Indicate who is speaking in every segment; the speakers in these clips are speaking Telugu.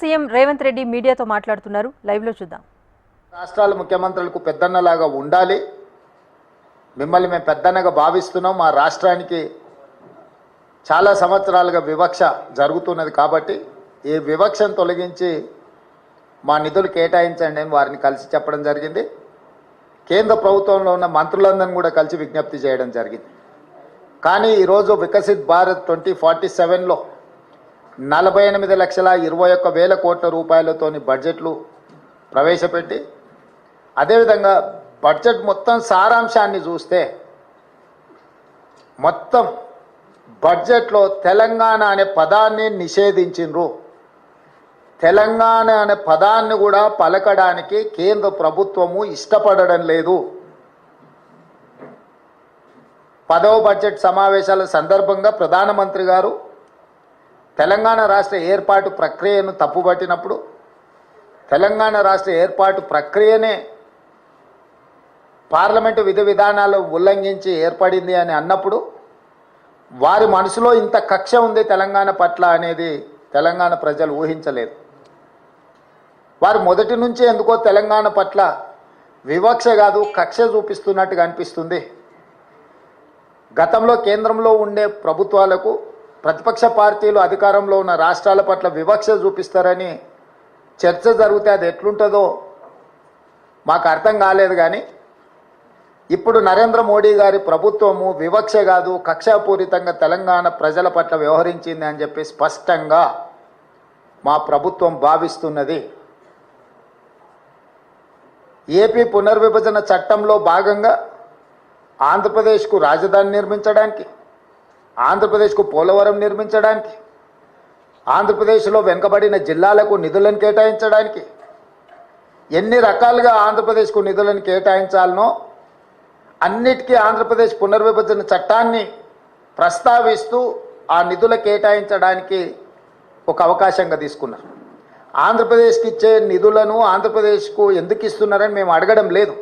Speaker 1: సీఎం రేవంత్ రెడ్డి మీడియాతో మాట్లాడుతున్నారు. లైవ్లో చూద్దాం.
Speaker 2: రాష్ట్రాల ముఖ్యమంత్రులకు పెద్దన్నలాగా ఉండాలి. మిమ్మల్ని మేము పెద్దన్నగా భావిస్తున్నాం. మా రాష్ట్రానికి చాలా సంవత్సరాలుగా వివక్ష జరుగుతున్నది కాబట్టి ఈ వివక్షను తొలగించి మా నిధులు కేటాయించండి అని వారిని కలిసి చెప్పడం జరిగింది. కేంద్ర ప్రభుత్వంలో ఉన్న మంత్రులందరినీ కూడా కలిసి విజ్ఞప్తి చేయడం జరిగింది. కానీ ఈరోజు వికసిత్ భారత్ ట్వంటీ ఫార్టీ సెవెన్లో నలభై ఎనిమిది లక్షల ఇరవై ఒక్క వేల కోట్ల రూపాయలతోని బడ్జెట్లు ప్రవేశపెట్టి అదేవిధంగా బడ్జెట్ మొత్తం సారాంశాన్ని చూస్తే మొత్తం బడ్జెట్లో తెలంగాణ అనే పదాన్ని నిషేధించిండ్రు. తెలంగాణ అనే పదాన్ని కూడా పలకడానికి కేంద్ర ప్రభుత్వము ఇష్టపడడం లేదు. పదవ బడ్జెట్ సమావేశాల సందర్భంగా ప్రధానమంత్రి గారు తెలంగాణ రాష్ట్ర ఏర్పాటు ప్రక్రియను తప్పుపట్టినప్పుడు తెలంగాణ రాష్ట్ర ఏర్పాటు ప్రక్రియనే పార్లమెంటు విధి విధానాలు ఉల్లంఘించి ఏర్పడింది అని అన్నప్పుడు వారి మనసులో ఇంత కక్ష ఉంది తెలంగాణ పట్ల అనేది తెలంగాణ ప్రజలు ఊహించలేదు. వారు మొదటి నుంచి ఎందుకో తెలంగాణ పట్ల వివక్ష కాదు కక్ష చూపిస్తున్నట్టుగా అనిపిస్తుంది. గతంలో కేంద్రంలో ఉండే ప్రభుత్వాలకు ప్రతిపక్ష పార్టీలు అధికారంలో ఉన్న రాష్ట్రాల పట్ల వివక్ష చూపిస్తారని చర్చ జరిగితే అది ఎట్లుంటుందో మాకు అర్థం కాలేదు కానీ ఇప్పుడు నరేంద్ర మోడీ గారి ప్రభుత్వము వివక్ష కాదు కక్షాపూరితంగా తెలంగాణ ప్రజల పట్ల వ్యవహరించింది అని చెప్పి స్పష్టంగా మా ప్రభుత్వం భావిస్తున్నది. ఏపీ పునర్విభజన చట్టంలో భాగంగా ఆంధ్రప్రదేశ్కు రాజధాని నిర్మించడానికి ఆంధ్రప్రదేశ్కు పోలవరం నిర్మించడానికి ఆంధ్రప్రదేశ్లో వెనుకబడిన జిల్లాలకు నిధులను కేటాయించడానికి ఎన్ని రకాలుగా ఆంధ్రప్రదేశ్కు నిధులను కేటాయించాలనో అన్నిటికీ ఆంధ్రప్రదేశ్ పునర్విభజన చట్టాన్ని ప్రస్తావిస్తూ ఆ నిధుల కేటాయించడానికి ఒక అవకాశంగా తీసుకున్నారు. ఆంధ్రప్రదేశ్కి ఇచ్చే నిధులను ఆంధ్రప్రదేశ్కు ఎందుకు ఇస్తున్నారని మేము అడగడం లేదు.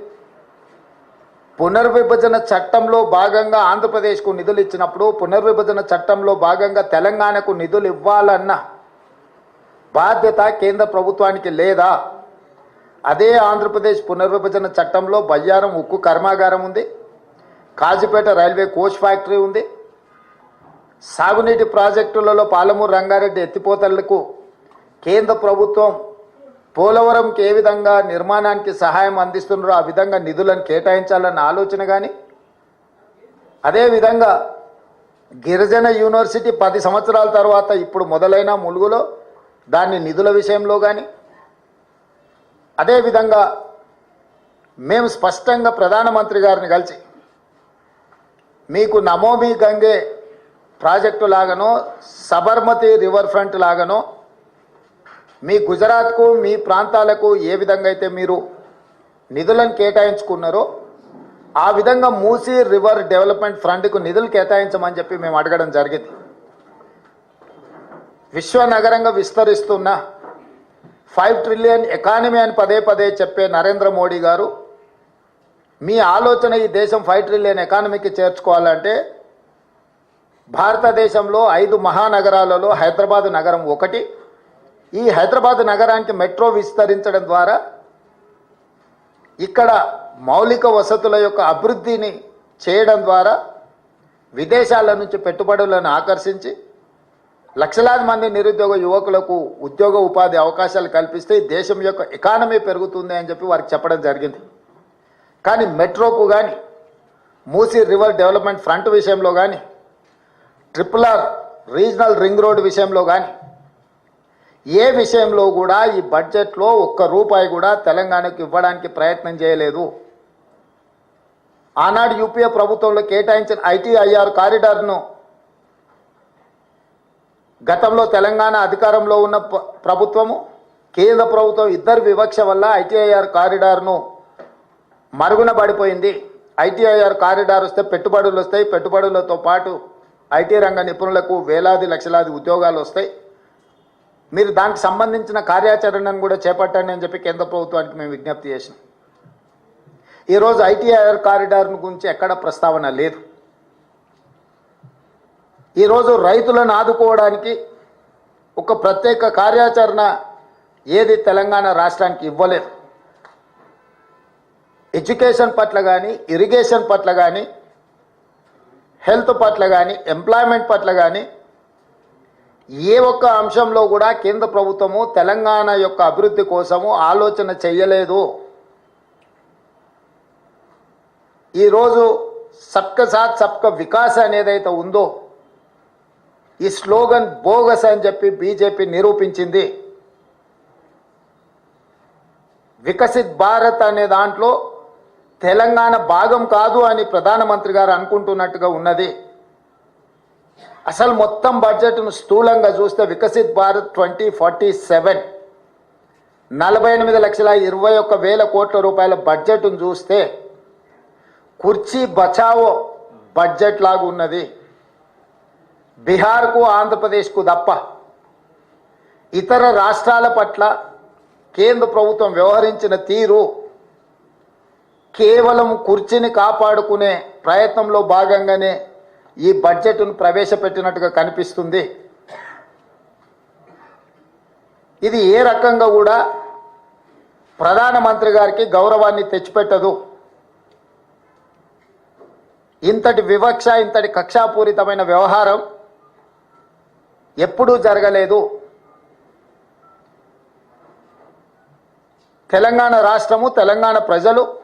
Speaker 2: పునర్విభజన చట్టంలో భాగంగా ఆంధ్రప్రదేశ్కు నిధులు ఇచ్చినప్పుడు పునర్విభజన చట్టంలో భాగంగా తెలంగాణకు నిధులు ఇవ్వాలన్న బాధ్యత కేంద్ర ప్రభుత్వానికి లేదా? అదే ఆంధ్రప్రదేశ్ పునర్విభజన చట్టంలో బయ్యారం ఉక్కు కర్మాగారం ఉంది. కాజీపేట రైల్వే కోచ్ ఫ్యాక్టరీ ఉంది. సాగునీటి ప్రాజెక్టులలో పాలమూరు రంగారెడ్డి ఎత్తిపోతలకు కేంద్ర ప్రభుత్వం పోలవరంకి ఏ విధంగా నిర్మాణానికి సహాయం అందిస్తున్నారో ఆ విధంగా నిధులను కేటాయించాలన్న ఆలోచన కానీ అదేవిధంగా గిరిజన యూనివర్సిటీ పది సంవత్సరాల తర్వాత ఇప్పుడు మొదలైన ములుగులో దాన్ని నిధుల విషయంలో కానీ అదేవిధంగా మేము స్పష్టంగా ప్రధానమంత్రి గారిని కలిసి మీకు నమోమి గంగే ప్రాజెక్టు లాగానో సబర్మతి రివర్ ఫ్రంట్ లాగానో మీ గుజరాత్కు మీ ప్రాంతాలకు ఏ విధంగా అయితే మీరు నిధులను కేటాయించుకున్నారో ఆ విధంగా మూసీ రివర్ డెవలప్మెంట్ ఫ్రంట్కు నిధులు కేటాయించమని చెప్పి మేము అడగడం జరిగింది. విశ్వనగరంగా విస్తరిస్తున్న ఫైవ్ ట్రిలియన్ ఎకానమీ అని పదే పదే చెప్పే నరేంద్ర మోడీ గారు మీ ఆలోచన ఈ దేశం ఫైవ్ ట్రిలియన్ ఎకానమీకి చేర్చుకోవాలంటే భారతదేశంలో ఐదు మహానగరాలలో హైదరాబాద్ నగరం ఒకటి ఈ హైదరాబాద్ నగరానికి మెట్రో విస్తరించడం ద్వారా ఇక్కడ మౌలిక వసతుల యొక్క అభివృద్ధిని చేయడం ద్వారా విదేశాల నుంచి పెట్టుబడులను ఆకర్షించి లక్షలాది మంది నిరుద్యోగ యువకులకు ఉద్యోగ ఉపాధి అవకాశాలు కల్పిస్తే దేశం యొక్క ఎకానమీ పెరుగుతుంది అని చెప్పి వారికి చెప్పడం జరిగింది. కానీ మెట్రోకు కానీ మూసీ రివర్ డెవలప్మెంట్ ఫ్రంట్ విషయంలో కానీ triple R regional ring road విషయంలో కానీ ఏ విషయంలో కూడా ఈ బడ్జెట్లో ఒక్క రూపాయి కూడా తెలంగాణకు ఇవ్వడానికి ప్రయత్నం చేయలేదు. ఆనాడు యూపీఏ ప్రభుత్వంలో కేటాయించిన ఐటీఐఆర్ కారిడార్ను గతంలో తెలంగాణ అధికారంలో ఉన్న ప్రభుత్వము కేంద్ర ప్రభుత్వం ఇద్దరు వివక్ష వల్ల ఐటీఐఆర్ కారిడార్ను మరుగున పడిపోయింది. ఐటీఐఆర్ కారిడార్ వస్తే పెట్టుబడులు వస్తాయి. పెట్టుబడులతో పాటు ఐటీ రంగ నిపుణులకు వేలాది లక్షలాది ఉద్యోగాలు వస్తాయి. మీరు దానికి సంబంధించిన కార్యాచరణను కూడా చేపట్టండి అని చెప్పి కేంద్ర ప్రభుత్వానికి మేము విజ్ఞప్తి చేసినాం. ఈరోజు ఐటీఐఆర్ కారిడార్ గురించి ఎక్కడ ప్రస్తావన లేదు. ఈరోజు రైతులను ఆదుకోవడానికి ఒక ప్రత్యేక కార్యాచరణ ఏది తెలంగాణ రాష్ట్రానికి ఇవ్వలేదు. ఎడ్యుకేషన్ పట్ల కానీ ఇరిగేషన్ పట్ల కానీ హెల్త్ పట్ల కానీ ఎంప్లాయ్మెంట్ పట్ల కానీ ఏ ఒక్క అంశంలో కూడా కేంద్ర ప్రభుత్వము తెలంగాణ యొక్క అభివృద్ధి కోసము ఆలోచన చేయలేదు ఈరోజు సబ్క సాత్ సబ్క వికాస్ అనేదైతే ఉందో ఈ స్లోగన్ బోగస్ అని చెప్పి బీజేపీ నిరూపించింది. వికసిత్ భారత్ అనే దాంట్లో తెలంగాణ భాగం కాదు అని ప్రధానమంత్రి గారు అనుకుంటున్నట్టుగా ఉన్నది. అసలు మొత్తం బడ్జెట్ను స్థూలంగా చూస్తే Viksit Bharat twenty forty seven. నలభై ఎనిమిది లక్షల ఇరవై ఒక్క వేల కోట్ల రూపాయల బడ్జెట్ను చూస్తే కుర్చీ బచావో బడ్జెట్ లాగా ఉన్నది. బీహార్కు ఆంధ్రప్రదేశ్కు తప్ప ఇతర రాష్ట్రాల పట్ల కేంద్ర ప్రభుత్వం వ్యవహరించిన తీరు కేవలం కుర్చీని కాపాడుకునే ప్రయత్నంలో భాగంగానే ఈ బడ్జెట్ను ప్రవేశపెట్టినట్టుగా కనిపిస్తుంది. ఇది ఏ రకంగా కూడా ప్రధానమంత్రి గారికి గౌరవాన్ని తెచ్చిపెట్టదు. ఇంతటి వివక్ష ఇంతటి కక్షాపూరితమైన వ్యవహారం ఎప్పుడూ జరగలేదు. తెలంగాణ రాష్ట్రము తెలంగాణ ప్రజలు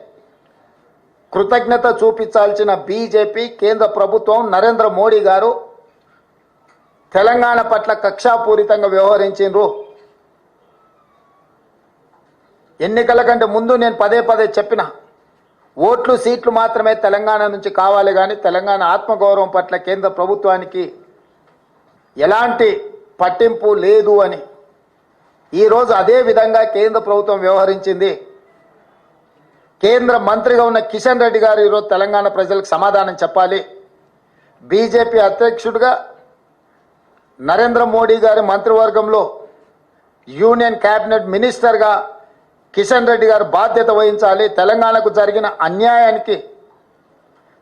Speaker 2: కృతజ్ఞత చూపించాల్సిన బీజేపీ కేంద్ర ప్రభుత్వం నరేంద్ర మోడీ గారు తెలంగాణ పట్ల కక్షాపూరితంగా వ్యవహరించిండ్రు. ఎన్నికల కంటే ముందు నేను పదే పదే చెప్పిన ఓట్లు సీట్లు మాత్రమే తెలంగాణ నుంచి కావాలి కానీ తెలంగాణ ఆత్మగౌరవం పట్ల కేంద్ర ప్రభుత్వానికి ఎలాంటి పట్టింపు లేదు అని. ఈరోజు అదే విధంగా కేంద్ర ప్రభుత్వం వ్యవహరించింది. కేంద్ర మంత్రిగా ఉన్న కిషన్ రెడ్డి గారు ఈరోజు తెలంగాణ ప్రజలకు సమాధానం చెప్పాలి. బీజేపీ అధ్యక్షుడిగా నరేంద్ర మోడీ గారి మంత్రివర్గంలో యూనియన్ క్యాబినెట్ మినిస్టర్గా కిషన్ రెడ్డి గారు బాధ్యత వహించాలి. తెలంగాణకు జరిగిన అన్యాయానికి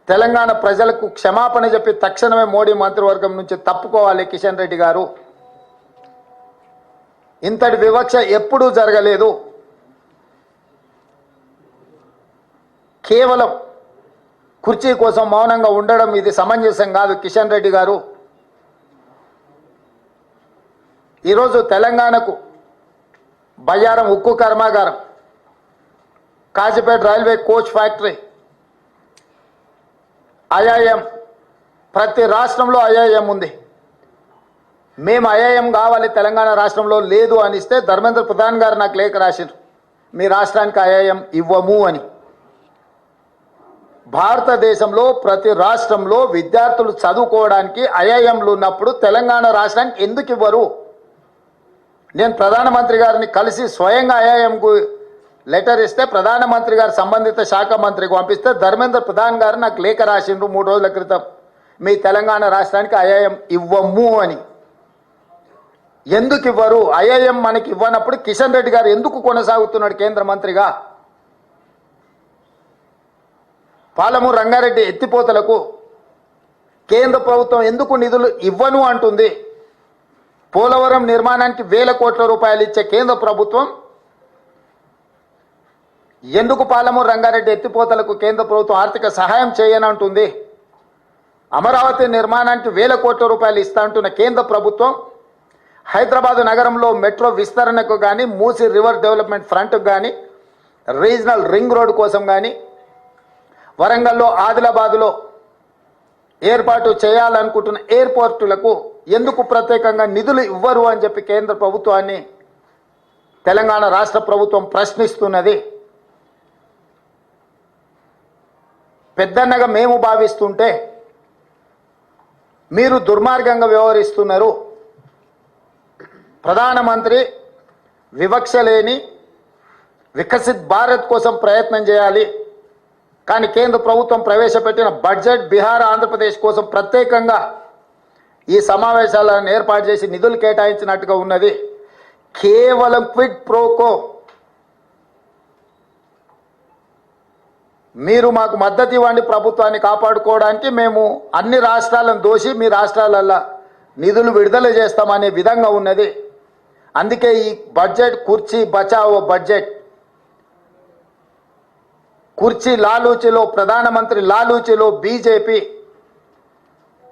Speaker 2: తెలంగాణ ప్రజలకు క్షమాపణ చెప్పి తక్షణమే మోడీ మంత్రివర్గం నుంచి తప్పుకోవాలి కిషన్ రెడ్డి గారు. ఇంతటి వివక్ష ఎప్పుడూ జరగలేదు. కేవలం కుర్చీ కోసం మౌనంగా ఉండడం ఇది సమంజసం కాదు కిషన్ రెడ్డి గారు. ఈరోజు తెలంగాణకు బయ్యారం ఉక్కు కర్మాగారం Kazipet railway coach factory IIM ప్రతి రాష్ట్రంలో ఐఐఎం ఉంది. మేము ఐఐఎం కావాలి తెలంగాణ రాష్ట్రంలో లేదు అనిస్తే ధర్మేంద్ర ప్రధాన్ గారు నాకు లేఖ రాశారు మీ రాష్ట్రానికి ఐఐఎం ఇవ్వము అని. భారతదేశంలో ప్రతి రాష్ట్రంలో విద్యార్థులు చదువుకోవడానికి ఐఐఎంలు ఉన్నప్పుడు తెలంగాణ రాష్ట్రానికి ఎందుకు ఇవ్వరు? నేను ప్రధానమంత్రి గారిని కలిసి స్వయంగా ఐఐఎంకు లెటర్ ఇస్తే ప్రధానమంత్రి గారు సంబంధిత శాఖ మంత్రికి పంపిస్తే ధర్మేంద్ర ప్రధాన్ గారు నాకు లేఖ రాసిండ్రు మూడు రోజుల క్రితం. మీ తెలంగాణ రాష్ట్రానికి ఐఐఎం ఇవ్వము అని. ఎందుకు ఇవ్వరు? ఐఐఎం మనకి ఇవ్వనప్పుడు కిషన్ రెడ్డి గారు ఎందుకు కొనసాగుతున్నాడు కేంద్ర మంత్రిగా? పాలమూరు రంగారెడ్డి ఎత్తిపోతలకు కేంద్ర ప్రభుత్వం ఎందుకు నిధులు ఇవ్వను అంటుంది. పోలవరం నిర్మాణానికి వేల కోట్ల రూపాయలు ఇచ్చే కేంద్ర ప్రభుత్వం ఎందుకు పాలమూరు రంగారెడ్డి ఎత్తిపోతలకు కేంద్ర ప్రభుత్వం ఆర్థిక సహాయం చేయనంటుంది అమరావతి నిర్మాణానికి వేల కోట్ల రూపాయలు ఇస్తా అంటున్న కేంద్ర ప్రభుత్వం హైదరాబాదు నగరంలో మెట్రో విస్తరణకు కానీ మూసి రివర్ డెవలప్మెంట్ ఫ్రంట్కు కానీ రీజనల్ రింగ్ రోడ్ కోసం కానీ వరంగల్లో ఆదిలాబాదులో ఏర్పాటు చేయాలనుకుంటున్న ఎయిర్పోర్టులకు ఎందుకు ప్రత్యేకంగా నిధులు ఇవ్వరు అని చెప్పి కేంద్ర ప్రభుత్వాన్ని తెలంగాణ రాష్ట్ర ప్రభుత్వం ప్రశ్నిస్తున్నది. పెద్దన్నగా మేము భావిస్తుంటే మీరు దుర్మార్గంగా వ్యవహరిస్తున్నారు. ప్రధానమంత్రి వివక్ష లేని వికసిత్ భారత్ కోసం ప్రయత్నం చేయాలి. కానీ కేంద్ర ప్రభుత్వం ప్రవేశపెట్టిన బడ్జెట్ బీహార్ ఆంధ్రప్రదేశ్ కోసం ప్రత్యేకంగా ఈ సమావేశాలను ఏర్పాటు చేసి నిధులు కేటాయించినట్టుగా ఉన్నది. కేవలం క్విడ్ ప్రోకో. మీరు మాకు మద్దతు ఇవ్వండి ప్రభుత్వాన్ని కాపాడుకోవడానికి. మేము అన్ని రాష్ట్రాలను దోషి మీ రాష్ట్రాలల్లో నిధులు విడుదల చేస్తామనే విధంగా ఉన్నది. అందుకే ఈ బడ్జెట్ కుర్చీ బచావో బడ్జెట్. కుర్చీ లాలూచిలో ప్రధానమంత్రి లాలూచిలో బీజేపీ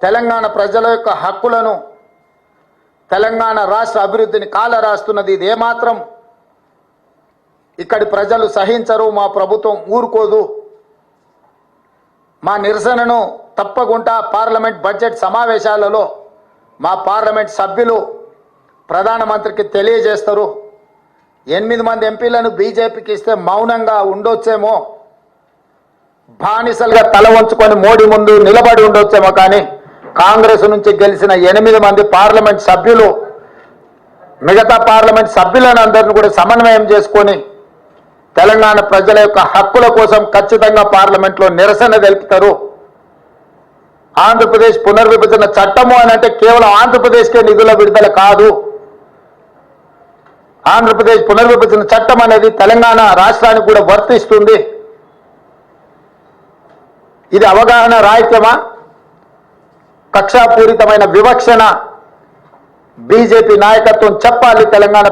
Speaker 2: తెలంగాణ ప్రజల యొక్క హక్కులను తెలంగాణ రాష్ట్ర అభివృద్ధిని కాల రాస్తున్నది ఇది ఏమాత్రం ఇక్కడి ప్రజలు సహించరు మా ప్రభుత్వం ఊరుకోదు. మా నిరసనను తప్పకుండా పార్లమెంట్ బడ్జెట్ సమావేశాలలో మా పార్లమెంట్ సభ్యులు ప్రధానమంత్రికి తెలియజేస్తారు. ఎనిమిది మంది ఎంపీలను బీజేపీకి ఇస్తే మౌనంగా ఉండొచ్చేమో. బానిసలుగా తల వంచుకొని మోడీ ముందు నిలబడి ఉండొచ్చేమో కానీ కాంగ్రెస్ నుంచి గెలిచిన ఎనిమిది మంది పార్లమెంట్ సభ్యులు మిగతా పార్లమెంట్ సభ్యులను అందరిని కూడా సమన్వయం చేసుకొని తెలంగాణ ప్రజల యొక్క హక్కుల కోసం ఖచ్చితంగా పార్లమెంట్లో నిరసన తెలుపుతారు. ఆంధ్రప్రదేశ్ పునర్విభజన చట్టము అని అంటే కేవలం ఆంధ్రప్రదేశ్కే నిధుల విడుదల కాదు. ఆంధ్రప్రదేశ్ పునర్విభజన చట్టం అనేది తెలంగాణ రాష్ట్రానికి కూడా వర్తిస్తుంది. ఇది అవగాహన రాహిత్యమా కక్షాపూరితమైన వివక్షణ బీజేపీ నాయకత్వం చెప్పాలి తెలంగాణ